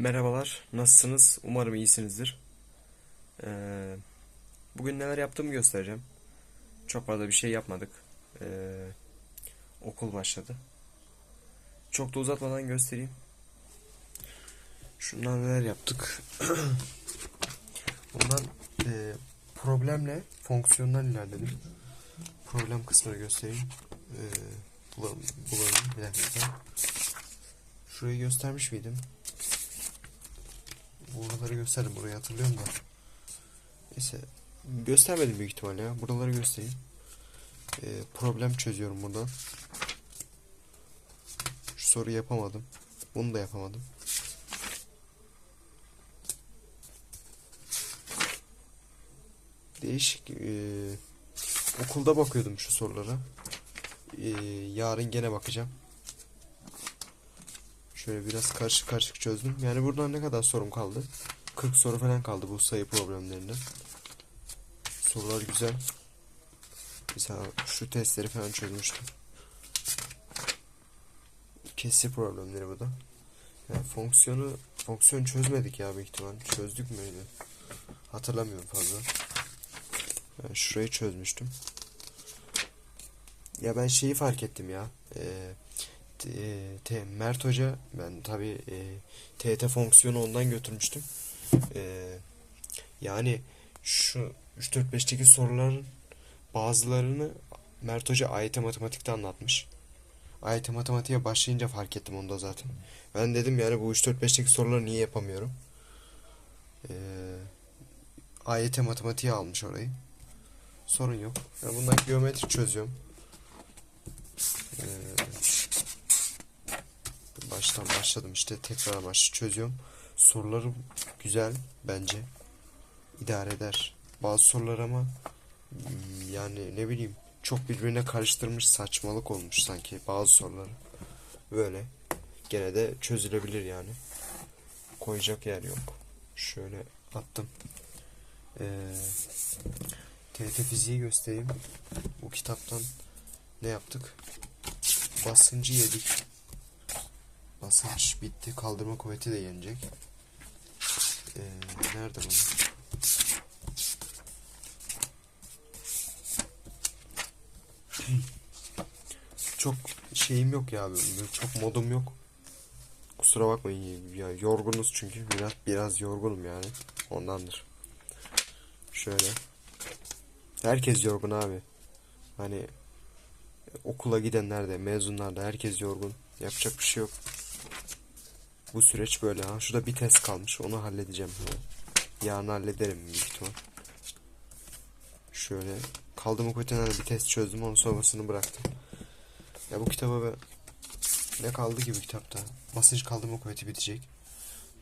Merhabalar, nasılsınız? Umarım iyisinizdir. Ee, bugün neler yaptığımı göstereceğim. Çok fazla bir şey yapmadık. Ee, okul başladı. Çok da uzatmadan göstereyim. Şundan neler yaptık. Bundan e, problemle fonksiyondan ilerledim. Problem kısmını göstereyim. Ee, bulalım, bulalım. Bir dakika. Şurayı göstermiş miydim? Buraları gösterdim. Burayı hatırlıyorum da. Neyse. Göstermedim büyük ihtimalle ya. Buraları göstereyim. Ee, problem çözüyorum buradan. Şu soruyu yapamadım. Bunu da yapamadım. Değişik. ee, okulda bakıyordum şu sorulara. Ee, yarın gene bakacağım. Şöyle biraz karışık karışık çözdüm. Yani buradan ne kadar sorum kaldı? 40 soru falan kaldı bu sayı problemlerinde. Sorular güzel. Mesela şu testleri falan çözmüştüm. Kesir problemleri bu da. Yani fonksiyonu fonksiyon çözmedik ya büyük ihtimal. Çözdük müydü? Hatırlamıyorum fazla. Yani şurayı çözmüştüm. Ya ben şeyi fark ettim ya. Eee T, Mert Hoca ben tabi e, TT fonksiyonu ondan götürmüştüm. E, yani şu 3-4-5'teki soruların bazılarını Mert Hoca AYT matematikte anlatmış. AYT matematiğe başlayınca fark ettim onda zaten. Ben dedim yani bu 3-4-5'teki soruları niye yapamıyorum? E, AYT matematiğe almış orayı. Sorun yok. Ben bundan geometri çözüyorum. Eee baştan başladım işte tekrar amaçlı çözüyorum. Soruları güzel bence. İdare eder. Bazı sorular ama hmm, yani ne bileyim çok birbirine karıştırmış saçmalık olmuş sanki bazı soruları. Böyle. Gene de çözülebilir yani. Koyacak yer yok. Şöyle attım. Ee, TRT fiziği göstereyim. Bu kitaptan ne yaptık? Basıncı yedik. Basınç bitti. Kaldırma kuvveti de yenecek. Ee, nerede bunu? Çok şeyim yok ya. Böyle çok modum yok. Kusura bakmayın ya yorgunuz çünkü biraz biraz yorgunum yani. Ondandır. Şöyle. Herkes yorgun abi. Hani okula gidenler de mezunlar da herkes yorgun. Yapacak bir şey yok. Bu süreç böyle. Ha, şurada bir test kalmış. Onu halledeceğim. Yarın hallederim büyük ihtimal. Şöyle kaldığım kuvvetinden bir test çözdüm. Onun sonrasını bıraktım. Ya bu kitaba be ne kaldı ki bu kitapta? Basınç kaldırma kuvveti bitecek.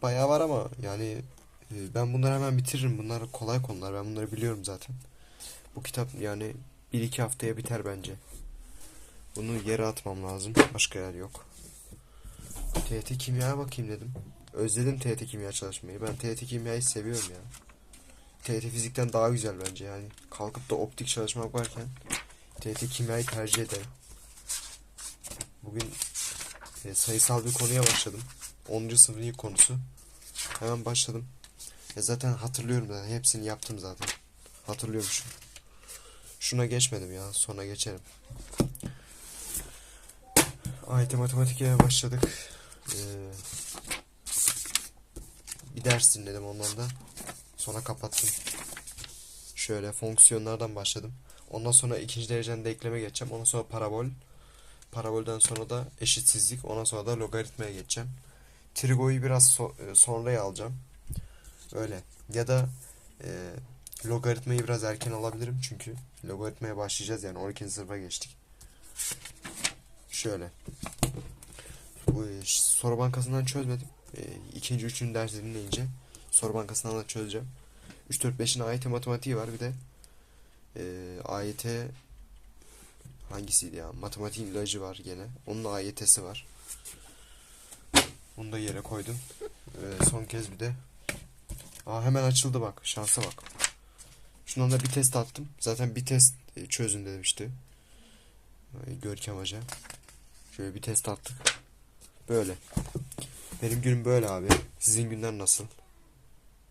Bayağı var ama yani e, ben bunları hemen bitiririm. Bunlar kolay konular. Ben bunları biliyorum zaten. Bu kitap yani bir iki haftaya biter bence. Bunu yere atmam lazım. Başka yer yok. TET kimyaya bakayım dedim. Özledim TET kimya çalışmayı. Ben TET kimyayı seviyorum ya. TET fizikten daha güzel bence yani. Kalkıp da optik çalışmak varken TET kimyayı tercih ederim. Bugün e, sayısal bir konuya başladım. 10. sınıfın ilk konusu. Hemen başladım. E zaten hatırlıyorum zaten. Hepsini yaptım zaten. Hatırlıyormuşum. Şuna geçmedim ya. Sonra geçerim. AYT matematiğe başladık. Ee, bir ders dinledim ondan da. Sonra kapattım. Şöyle fonksiyonlardan başladım. Ondan sonra ikinci dereceden denkleme geçeceğim. Ondan sonra parabol. Parabolden sonra da eşitsizlik. Ondan sonra da logaritmaya geçeceğim. Trigo'yu biraz so sonraya alacağım. Öyle. Ya da e, logaritmayı biraz erken alabilirim. Çünkü logaritmaya başlayacağız yani 12. sınıfa geçtik. Şöyle. Bu e, soru bankasından çözmedim. E, ikinci, üçüncü dersi dinleyince soru bankasından da çözeceğim. 3, 4, 5'in AYT matematiği var. Bir de e, AYT hangisiydi ya? Matematiğin ilacı var gene. Onun da AYT'si var. Onu da yere koydum. E, son kez bir de Aa hemen açıldı bak. Şansa bak. Şundan da bir test attım. Zaten bir test e, çözün demişti. Görkem Hoca. Şöyle bir test attık. Böyle. Benim günüm böyle abi. Sizin günler nasıl?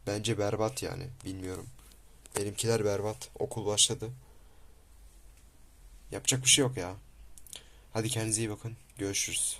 Bence berbat yani. Bilmiyorum. Benimkiler berbat. Okul başladı. Yapacak bir şey yok ya. Hadi kendinize iyi bakın. Görüşürüz.